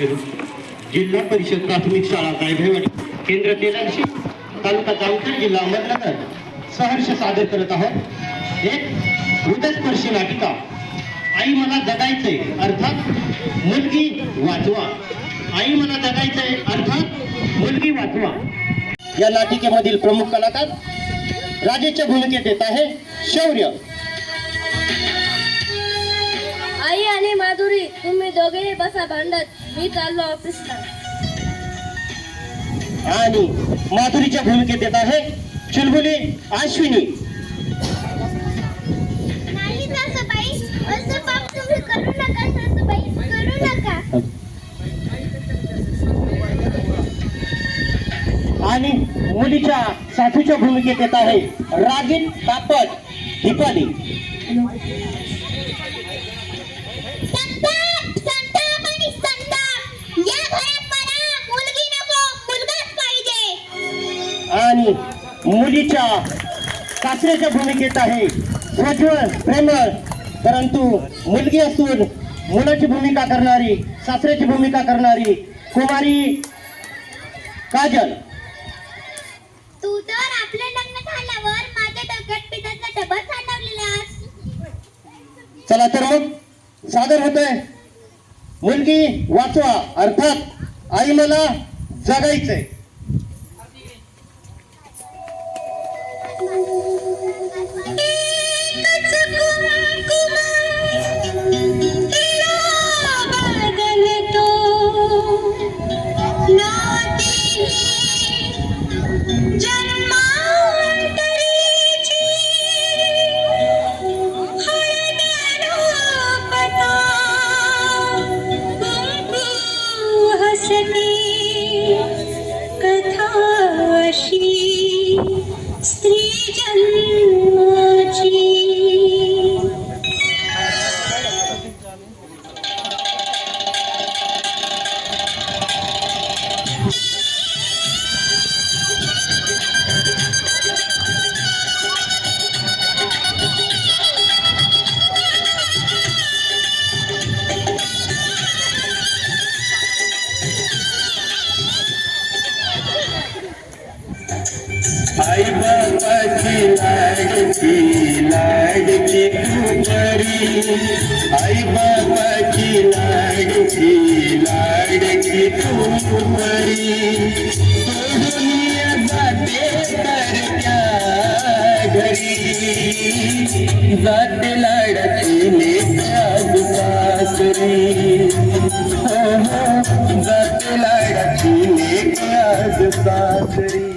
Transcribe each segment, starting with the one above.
जिल्हा परिषद प्राथमिक शाळा गायभेवाडी केंद्र तेलांशी तालुका जामखेड जिल्हा अहमदनगर. सहर्ष सादर करत आहोत. एक हृदयस्पर्शी नाटिका. आई मला जगायचंय अर्थात मुलगी वाचवा. आई मला जगायचंय अर्थात मुलगी वाचवा. या नाटिकेमधील प्रमुख कलाकार राजेच्या भूमिकेत येत आहे शौर्य. तुम्ही दोघेही बसा भांडत. मी चाललो ऑफिसला. आणि माधुरीच्या भूमिकेत येत आहे चुलबुली अश्विनी. नाही सासूबाई असं पाप तुम्ही करू नका सासूबाई करू नका. आणि मुलीच्या सासूच्या भूमिकेत येत आहे रागीत तापट दीपाली. आणि मुलीच्या सासऱ्याच्या भूमिकेत आहे. प्रज्वल प्रेमळ परंतु मुलगी असून मुलाची भूमिका करणारी सासऱ्याची भूमिका करणारी कुमारी काजल. तू तर आपलं लग्न झाल्यावर माझ्या डोक्यात पिठाचा डबा सांडवलेलास चला तर मग सादर होतोय. मुलगी वाचवा अर्थात आई मला जगायचंय. 够吗 आई बाबाची लाडकी लाडकी तू परी आई बाबाची लाडकी लाडकी तू परी जाते करत्या घरी. जाते लाडकी लेत्याग सासरी हो हो जाते लाडकी सासरी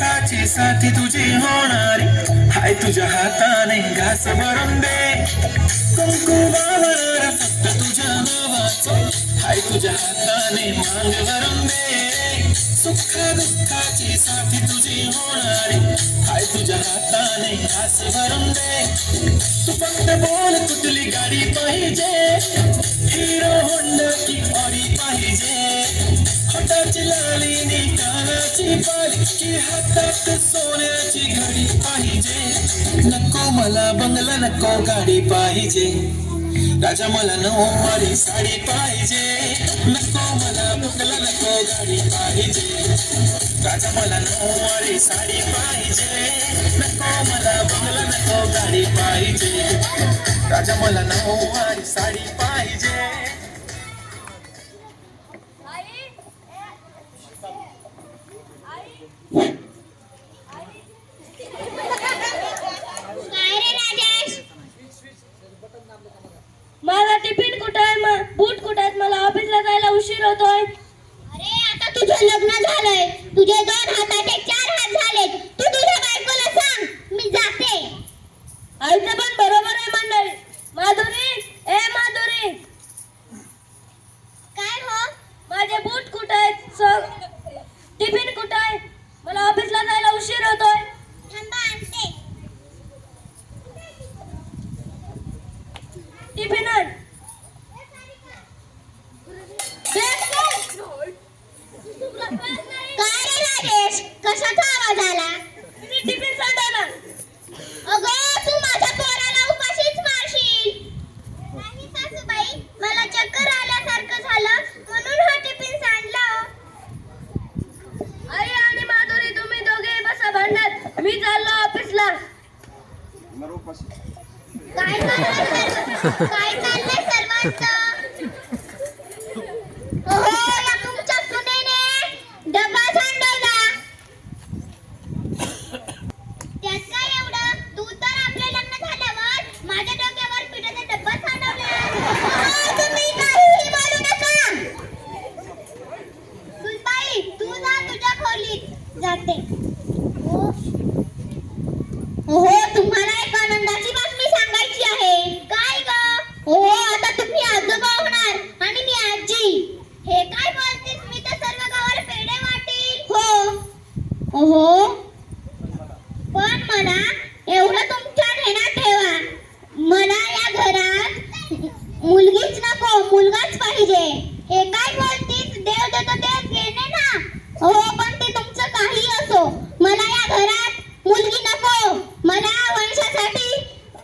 दुःखाची साथी तुझी होणारी. हाय, तुझ्या हाताने घास भरून दे कुंकू लावणार फक्त तुझ्या नावाचं. हाय, तुझ्या हाताने मांग भरून दे सुख दुःखाची साथी तुझी होणारी. हाय, तुझ्या हाताने घास भरून दे तू फक्त बोल कुठली गाडी पाहिजे. हिरो होंडा की ऑडी पाहिजे. हाताची लाली नी कानाची बाली की हातात सोन्याची घडी पाहिजे नको मला बंगला नको गाडी पाहिजे राजा मला नऊवारी साडी पाहिजे नको मला बंगला नको गाडी पाहिजे राजा मला नऊवारी साडी पाहिजे नको मला बंगला नको गाडी पाहिजे राजा मला नऊवारी साडी 倒下来。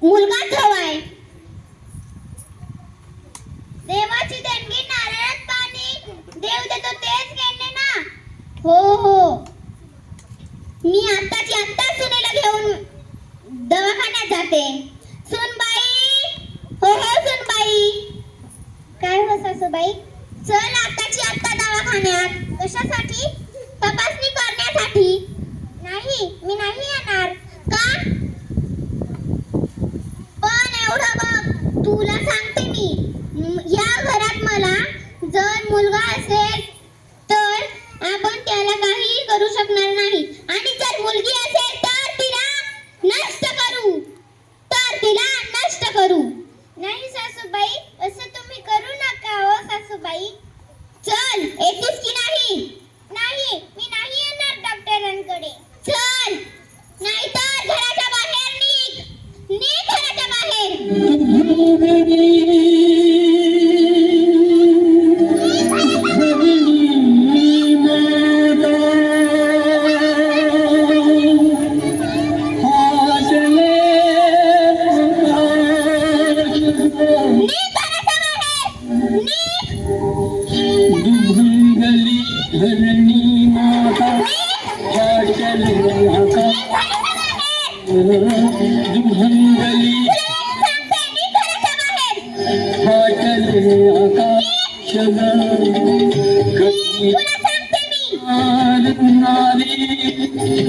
¡Pulga!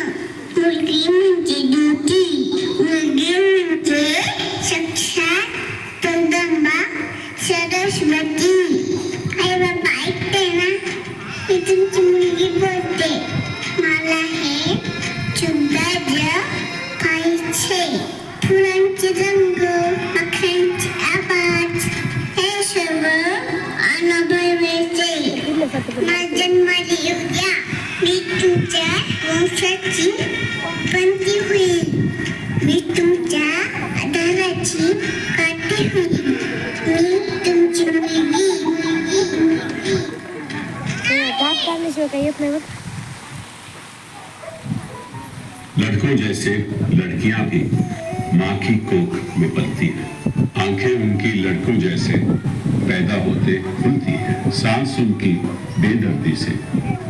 My ഡ്യൂട്ടി मला हे फुलांचे हे अनुभवायचे तुमच्या वंशाची होईल मी तुमच्या आधाराची काठी होईल मी तुमची मुलगी लड़कों जैसे लड़कियाँ भी माँ की कोख में पलती हैं। आँखें उनकी लड़कों जैसे पैदा होते खुलती हैं। सांस उनकी बेदर्दी से।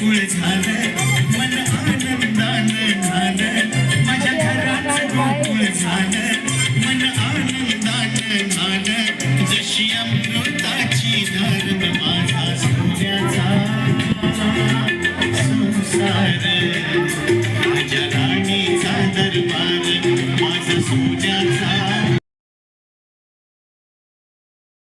with my back.